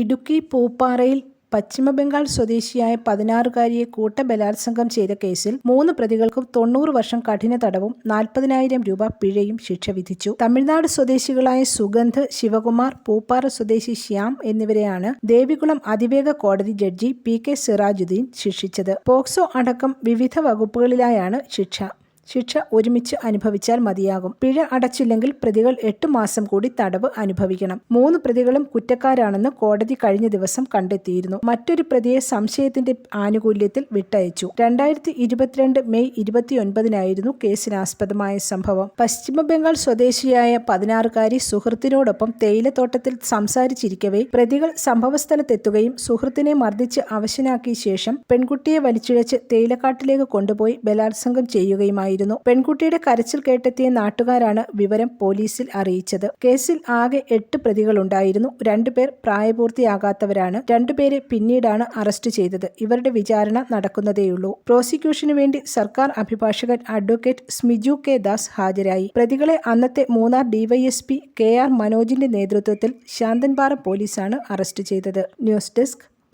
ഇടുക്കി പൂപ്പാറയിൽ പശ്ചിമബംഗാൾ സ്വദേശിയായ പതിനാറുകാരിയെ കൂട്ടബലാത്സംഗം ചെയ്ത കേസിൽ മൂന്ന് പ്രതികൾക്കും തൊണ്ണൂറ് വർഷം കഠിന തടവും നാൽപ്പതിനായിരം രൂപ പിഴയും ശിക്ഷ വിധിച്ചു. തമിഴ്നാട് സ്വദേശികളായ സുഗന്ധ് ശിവകുമാർ പൂപ്പാറ സ്വദേശി ശ്യാം എന്നിവരെയാണ് ദേവികുളം അതിവേഗ കോടതി ജഡ്ജി പി കെ സിറാജുദ്ദീൻ ശിക്ഷിച്ചത്. പോക്സോ അടക്കം വിവിധ വകുപ്പുകളിലായാണ് ശിക്ഷ. ശിക്ഷ ഒരുമിച്ച് അനുഭവിച്ചാൽ മതിയാകും. പിഴ അടച്ചില്ലെങ്കിൽ പ്രതികൾ എട്ട് മാസം കൂടി തടവ് അനുഭവിക്കണം. മൂന്ന് പ്രതികളും കുറ്റക്കാരാണെന്ന് കോടതി കഴിഞ്ഞ ദിവസം കണ്ടെത്തിയിരുന്നു. മറ്റൊരു പ്രതിയെ സംശയത്തിന്റെ ആനുകൂല്യത്തിൽ വിട്ടയച്ചു. രണ്ടായിരത്തി ഇരുപത്തിരണ്ട് മെയ് ഇരുപത്തിയൊൻപതിനായിരുന്നു കേസിനാസ്പദമായ സംഭവം. പശ്ചിമ ബംഗാൾ സ്വദേശിയായ പതിനാറുകാരി സുഹൃത്തിനോടൊപ്പം തേയിലത്തോട്ടത്തിൽ സംസാരിച്ചിരിക്കവേ പ്രതികൾ സംഭവസ്ഥലത്തെത്തുകയും സുഹൃത്തിനെ മർദ്ദിച്ച് അവശനാക്കിയ ശേഷം പെൺകുട്ടിയെ വലിച്ചിഴച്ച് തേയിലക്കാട്ടിലേക്ക് കൊണ്ടുപോയി ബലാത്സംഗം ചെയ്യുകയുമായിരുന്നു. പെൺകുട്ടിയുടെ കരച്ചിൽ കേട്ടെത്തിയ നാട്ടുകാരാണ് വിവരം പോലീസിൽ അറിയിച്ചത്. കേസിൽ ആകെ എട്ട് പ്രതികളുണ്ടായിരുന്നു. രണ്ടുപേർ പ്രായപൂർത്തിയാകാത്തവരാണ്. രണ്ടുപേരെ പിന്നീടാണ് അറസ്റ്റ് ചെയ്തത്. ഇവരുടെ വിചാരണ നടക്കുന്നതേയുള്ളൂ. പ്രോസിക്യൂഷന് വേണ്ടി സർക്കാർ അഭിഭാഷകൻ അഡ്വക്കേറ്റ് സ്മിജു കെ ദാസ് ഹാജരായി. പ്രതികളെ അന്നത്തെ മൂന്നാർ ഡിവൈഎസ്പി കെ ആർ മനോജിന്റെ നേതൃത്വത്തിൽ ശാന്തൻപാറ പോലീസാണ് അറസ്റ്റ് ചെയ്തത്. News desk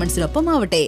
ഡയമണ്ട്സിനൊപ്പം ആവട്ടെ